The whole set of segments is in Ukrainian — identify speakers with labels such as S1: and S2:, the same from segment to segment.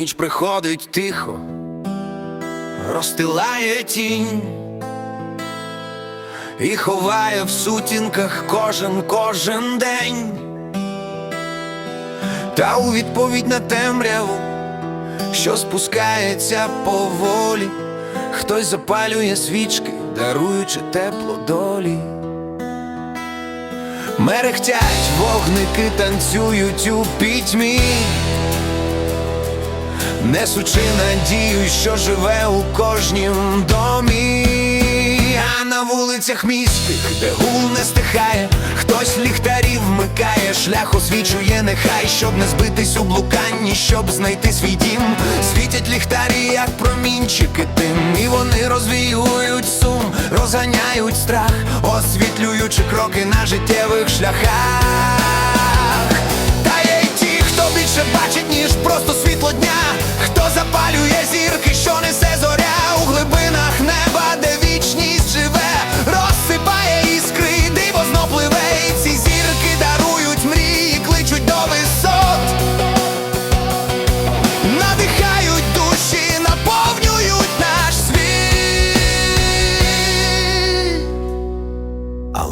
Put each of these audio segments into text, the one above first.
S1: Ніч приходить тихо, розстилає тінь і ховає в сутінках кожен кожен день. Та у відповідь на темряву, що спускається поволі, хтось запалює свічки, даруючи тепло долі. Мерехтять вогники танцюють у пітьмі, несучи надію, що живе у кожнім домі. А на вулицях містих, де гул не стихає, хтось ліхтарів вмикає, шлях освічує, нехай, щоб не збитись у блуканні, щоб знайти свій дім. Світять ліхтарі, як промінчики тим, і вони розвіюють сум, розганяють страх, освітлюючи кроки на життєвих шляхах. Та є й ті, хто більше бачить, ніж просто світло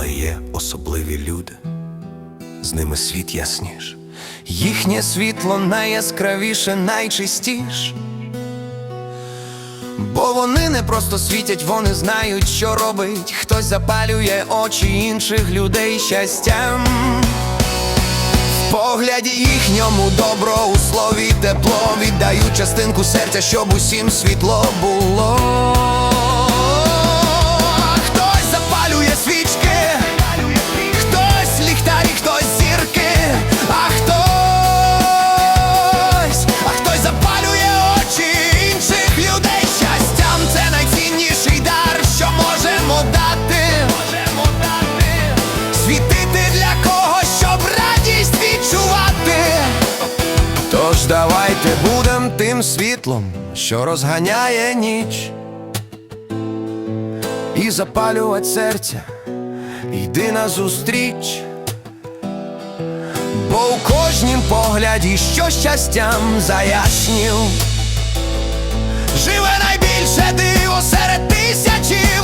S1: Є особливі люди з ними світ ясніш. Їхнє світло найяскравіше, найчистіш. Бо вони не просто світять, вони знають, що робить. Хтось запалює очі інших людей щастям. Погляді їхньому добро у слові тепло віддають частинку серця, щоб усім світло було. Давайте будем тим світлом, що розганяє ніч. І запалювати серця, йди назустріч. Бо у кожнім погляді, що щастям заяснів, живе найбільше диво серед тисячі.